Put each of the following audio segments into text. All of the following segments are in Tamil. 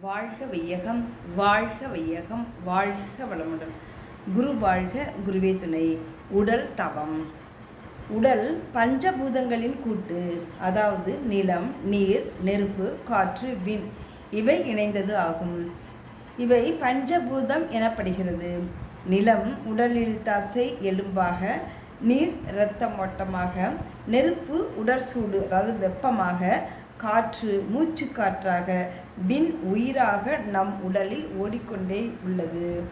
வாழ்க வையகம் வாழ்க வையகம் வாழ்க வளமுடன். குரு வாழ்க குருவே துணை. உடல் தவம். உடல் பஞ்சபூதங்களின் கூட்டு அதாவது நிலம் நீர் நெருப்பு காற்று விண் இவை இணைந்தது ஆகும். இவை பஞ்சபூதம் எனப்படுகிறது. நிலம் உடலில் தசை எலும்பாக நீர் இரத்தம் ஓட்டமாக நெருப்பு உடற்சூடு அதாவது வெப்பமாக காற்று மூச்சு காற்றாக பின் உயிராக நம் உடலில் ஓடிக்கொண்டே உள்ளது.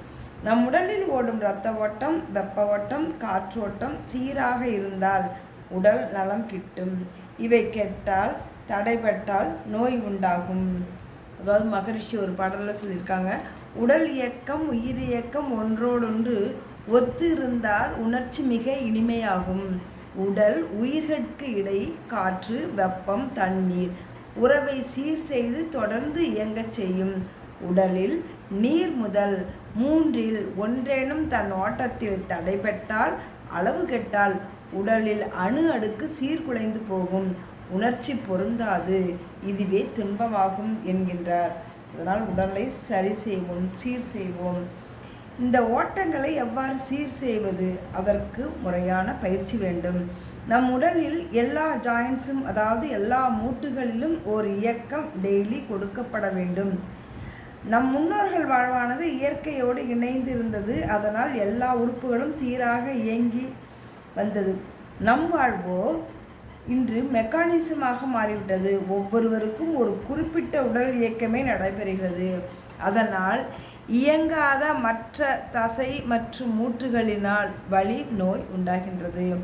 நம் உடலில் ஓடும் இரத்த ஓட்டம் வெப்ப ஓட்டம் காற்றோட்டம் சீராக இருந்தால் உடல் நலம் கிட்டும். இவை கெட்டால் தடைபட்டால் நோய் உண்டாகும். அதாவது மகரிஷி ஒரு பாடலில் சொல்லியிருக்காங்க உடல் இயக்கம் உயிர் இயக்கம் ஒன்றோடொன்று ஒத்து இருந்தால் உணர்ச்சி மிக இனிமையாகும். உடல் உயிர்களுக்கு இடை காற்று வெப்பம் தண்ணீர். உறவை சீர் செய்து தொடர்ந்து இயங்கச் செய்யும். உடலில் நீர் முதல் மூன்றில் ஒன்றேனும் தன் ஓட்டத்தில் தடைபட்டால் அளவு கெட்டால் உடலில் அணு அடுக்கு சீர்குலைந்து போகும். உணர்ச்சி பொருந்தாது. இதுவே துன்பமாகும் என்கின்றார். அதனால் உடலை சரி செய்வோம் சீர் செய்வோம். இந்த ஓட்டங்களை எவ்வாறு சீர் செய்வது? அதற்கு முறையான பயிற்சி வேண்டும். நம் உடலில் எல்லா ஜாயின்ஸும் அதாவது எல்லா மூட்டுகளிலும் ஒரு இயக்கம் டெய்லி கொடுக்கப்பட வேண்டும். நம் முன்னோர்கள் வாழ்வானது இயற்கையோடு இணைந்து இருந்தது அதனால் எல்லா உறுப்புகளும் சீராக இயங்கி வந்தது. நம் வாழ்வோ இன்று மெக்கானிசமாக மாறிவிட்டது. ஒவ்வொருவருக்கும் ஒரு குறிப்பிட்ட உடல் இயக்கமே நடைபெறுகிறது. அதனால் இயங்காத மற்ற தசை மற்றும் மூட்டுகளினால் வலி நோய் உண்டாகின்றது.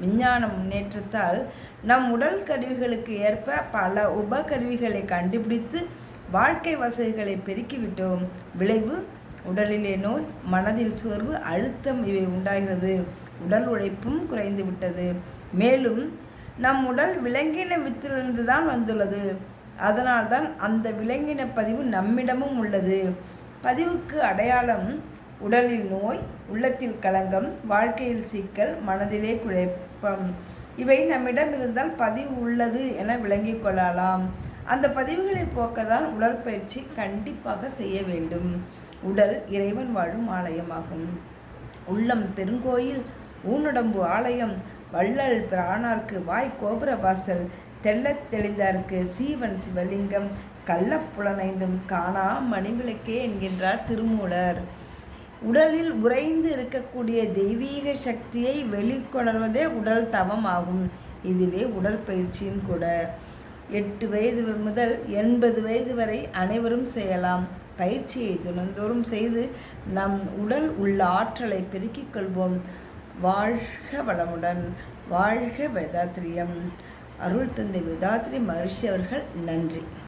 விஞ்ஞான முன்னேற்றத்தால் நம் உடல் கருவிகளுக்கு ஏற்ப பல உபகருவிகளை கண்டுபிடித்து வாழ்க்கை வசதிகளை பெருக்கிவிட்டோம். விளைவு உடலிலே நோய் மனதில் சோர்வு அழுத்தம் இவை உண்டாகிறது. உடல் உழைப்பும் குறைந்து விட்டது. மேலும் நம் உடல் விலங்கின வித்திலிருந்து தான் வந்துள்ளது. அதனால்தான் அந்த விலங்கின பதிவு நம்மிடமும் உள்ளது. பதிவுக்கு அடையாளம் உடலில் நோய் உள்ளத்தில் களங்கம் வாழ்க்கையில் சிக்கல் மனதிலே குழப்பம். இவை நம்மிடம் இருந்தால் பதிவு உள்ளது என விளங்கிக் கொள்ளலாம். அந்த பதிவுகளை போக்கதான் உடற்பயிற்சி கண்டிப்பாக செய்ய வேண்டும். உடல் இறைவன் வாழும் ஆலயமாகும். உள்ளம் பெருங்கோயில் ஊனுடம்பு ஆலயம் வள்ளல் பிராணார்க்கு வாய் கோபுர வாசல் தெள்ளத் தெளிந்தார்க்கு சீவன் சிவலிங்கம் கள்ளப்புலனைந்தும் காணா மணிவிளக்கே என்கின்றார் திருமூலர். உடலில் உறைந்து இருக்கக்கூடிய தெய்வீக சக்தியை வெளிக்கொணர்வதே உடல் தவம் ஆகும். இதுவே உடற்பயிற்சியும் கூட. எட்டு வயது முதல் எண்பது வயது வரை அனைவரும் செய்யலாம். பயிற்சியை தினந்தோறும் செய்து நம் உடல் உள்ள ஆற்றலை பெருக்கிக் கொள்வோம். வாழ்க வளமுடன். வாழ்க வேதாத்திரியம். அருள் தந்தை விதாத்ரி மகர்ஷி அவர்கள் நன்றி.